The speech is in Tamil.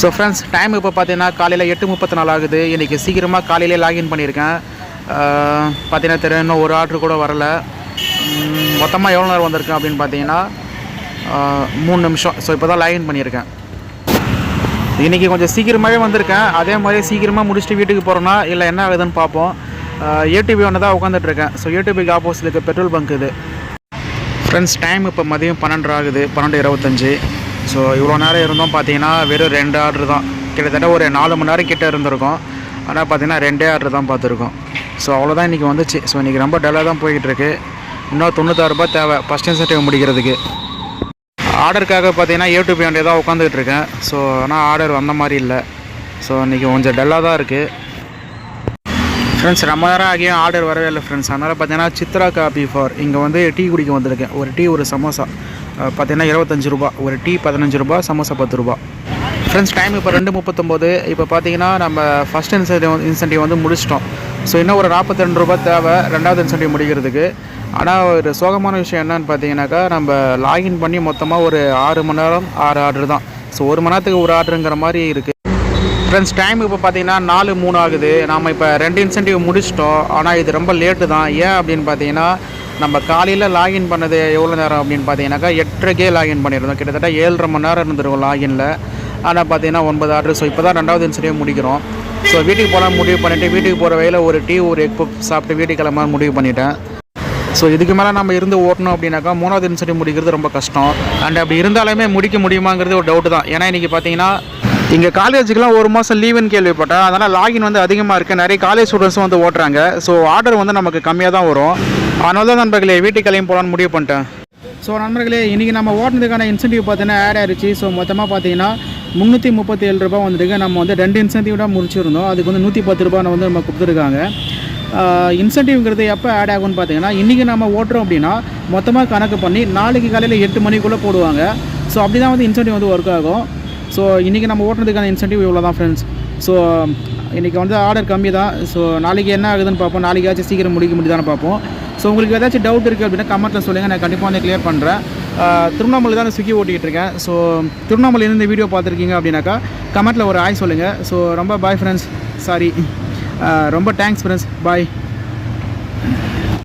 ஸோ ஃப்ரெண்ட்ஸ் டைம் இப்போ பார்த்தீங்கன்னா காலையில் எட்டு முப்பத்தி நாலு ஆகுது. இன்றைக்கி சீக்கிரமாக காலையிலே லாகின் பண்ணியிருக்கேன். பார்த்தீங்கன்னா தெரியும் இன்னும் ஒரு ஆர்டர் கூட வரல. மொத்தமாக எவ்வளோ நேரம் வந்திருக்கேன் அப்படின்னு பார்த்தீங்கன்னா மூணு நிமிஷம். ஸோ இப்போ தான் லாகின் பண்ணியிருக்கேன். இன்றைக்கி கொஞ்சம் சீக்கிரமாகவே வந்திருக்கேன். அதே மாதிரி சீக்கிரமாக முடிச்சுட்டு வீட்டுக்கு போகிறோன்னா இல்லை என்ன ஆகுதுன்னு பார்ப்போம் ஏடிபி ஒன்று தான் உட்காந்துட்ருக்கேன் ஸோ ஏடிபிக்கு ஆப்போசிட் இருக்க பெட்ரோல் பங்க் இது. ஃப்ரெண்ட்ஸ் டைம் இப்போ மதியம் பன்னெண்டு ஆகுது. பன்னெண்டு இருபத்தஞ்சி. ஸோ இவ்வளோ நேரம் இருந்தோம் பார்த்தீங்கன்னா வெறும் ரெண்டு ஆர்டர் தான். கிட்டத்தட்ட ஒரு நாலு மணி நேரம் கிட்டே இருந்திருக்கும். ஆனால் பார்த்தீங்கன்னா ரெண்டே ஆர்டர் தான் பார்த்துருக்கோம். ஸோ அவ்வளோதான் இன்றைக்கி வந்துச்சு. ஸோ இன்றைக்கி ரொம்ப டல்லாக தான் போய்கிட்டுருக்கு இன்னும் தொண்ணூத்தாறு ரூபாய் தேவை. ஃபஸ்ட் இன்சென்டிவ் முடிக்கிறதுக்கு. ஆர்டருக்காக பார்த்தீங்கன்னா யூடியூப் வேண்டிய தான் உட்காந்துக்கிட்டு இருக்கேன். ஸோ ஆனால் ஆர்டர் வந்த மாதிரி இல்லை. ஸோ இன்றைக்கி கொஞ்சம் டல்லாக தான் இருக்குது ஃப்ரெண்ட்ஸ் ரொம்ப நேரம் ஆகியும் ஆர்டர் வரவே இல்லை ஃப்ரெண்ட்ஸ் அதனால் பார்த்தீங்கன்னா சித்ரா காபி ஃபார் இங்கே வந்து டீ குடிக்க வந்திருக்கேன். ஒரு டீ ஒரு சமோசா. பார்த்தீங்கன்னா இருபத்தஞ்சு ரூபா. ஒரு டீ பதினஞ்சு ரூபா சமோசா பத்து ரூபா. ஃப்ரெண்ட்ஸ் டைம் இப்போ ரெண்டு முப்பத்தொம்போது. இப்போ பார்த்தீங்கன்னா நம்ம ஃபஸ்ட் இன்சென்டிவ் இன்சென்டிவ் வந்து முடிச்சிட்டோம். ஸோ இன்னும் ஒரு நாற்பத்தி ரெண்டு ரூபா தேவை. ரெண்டாவது இன்சென்டிவ் முடிக்கிறதுக்கு. ஆனால் ஒரு சோகமான விஷயம் என்னன்னு பார்த்தீங்கன்னாக்கா நம்ம லாகின் பண்ணி மொத்தமாக ஒரு ஆறு மணி நேரம் ஆறு ஆர்டர் தான். ஸோ ஒரு மணி நேரத்துக்கு ஒரு ஆர்டருங்கிற மாதிரி இருக்குது ஃப்ரெண்ட்ஸ் டைம் இப்போ பார்த்தீங்கன்னா நாலு மூணு ஆகுது. நாம் இப்போ ரெண்டு இன்சென்டிவ் முடிச்சிட்டோம். ஆனால் இது ரொம்ப லேட்டு தான். ஏன் அப்படின்னு பார்த்தீங்கன்னா நம்ம காலையில் லாகின் பண்ணது எவ்வளோ நேரம் அப்படின்னு பார்த்தீங்கன்னாக்கா எட்டரைக்கே லாகின் பண்ணியிருந்தோம் கிட்டத்தட்ட ஏழரை மணி நேரம் இருந்திருக்கும் லாகினில் ஆனால் பார்த்தீங்கன்னா ஒன்பது ஆர்டர் ஸோ இப்போ தான் ரெண்டாவது இன்சென்டிவ் முடிக்கிறோம். ஸோ வீட்டுக்கு போகலாம் முடிவு பண்ணிவிட்டு வீட்டுக்கு போகிற வகையில் ஒரு டீ ஒரு எக் பப் சாப்பிட்டு வீட்டுக்கு கிளம்ப முடிவு பண்ணிட்டேன். ஸோ இதுக்கு மேலே நம்ம இருந்து ஓட்டணும் அப்படின்னாக்கா மூணாவது இன்சென்டிவ் முடிக்கிறது ரொம்ப கஷ்டம். அண்ட் அப்படி இருந்தாலுமே முடிக்க முடியுமாங்கிறது ஒரு டவுட்டு தான். ஏன்னா இன்றைக்கி பார்த்தீங்கன்னா இங்கே காலேஜுக்குலாம் ஒரு மாதம் லீவுன்னு கேள்விப்பட்டேன். அதனால் லாகின் வந்து அதிகமாக இருக்குது நிறைய காலேஜ் ஸ்டூடெண்ட்ஸும் வந்து ஓட்டுறாங்க. ஸோ ஆர்டர் வந்து நமக்கு கம்மியாக தான் வரும். அதனால தான் நண்பர்களே வீட்டுக்கு கிளம்பி போகலான்னு முடிவு பண்ணிட்டேன். ஸோ நண்பர்களே இன்றைக்கி நம்ம ஓட்டுனதுக்கான இன்சென்டிவ் பார்த்தீங்கன்னா ஆட் ஆயிடுச்சு ஸோ மொத்தமாக பார்த்தீங்கன்னா முந்நூற்றி முப்பத்தி ஏழு ரூபா வந்துருக்கு. நம்ம வந்து ரெண்டு இன்சென்டிவ்டாக முடிச்சிருந்தோம். அதுக்கு வந்து நூற்றி பத்து ரூபா வந்து நம்ம கொடுத்துருக்காங்க. இன்சென்டிவ்ங்கிறது எப்போ ஆட் ஆகும்னு பார்த்தீங்கன்னா இன்றைக்கி நம்ம ஓட்டுறோம் அப்படின்னா மொத்தமாக கணக்கு பண்ணி நாளைக்கு காலையில் எட்டு மணிக்குள்ளே போடுவாங்க. ஸோ அப்படி தான் வந்து இன்சென்டிவ் வந்து ஒர்க் ஆகும். ஸோ இன்றைக்கி நம்ம ஓட்டுறதுக்கான இன்சென்டிவ் இவ்வளோ தான் ஃப்ரெண்ட்ஸ் ஸோ இன்றைக்கி வந்து ஆர்டர் கம்மி தான் ஸோ நாளைக்கு என்ன ஆகுதுன்னு பார்ப்போம். நாளைக்காச்சும் சீக்கிரம் முடிக்க முடியுதான்னு பார்ப்போம். ஸோ உங்களுக்கு ஏதாச்சும் டவுட் இருக்குது அப்படின்னா கமெண்ட்டில் சொல்லுங்கள் நான் கண்டிப்பாக வந்து கிளியர் பண்ணுறேன் திருவண்ணாமலை தான் ஸ்விக்கி ஓட்டிகிட்டு இருக்கேன். ஸோ திருவண்ணாமலையில இந்த வீடியோ பார்த்துருக்கீங்க அப்படின்னாக்கா கமெண்ட்டில் ஒரு ஆய் சொல்லுங்கள் ஸோ ரொம்ப பாய் ஃப்ரெண்ட்ஸ் சாரி ரொம்ப தேங்க்ஸ் ஃப்ரெண்ட்ஸ் பாய்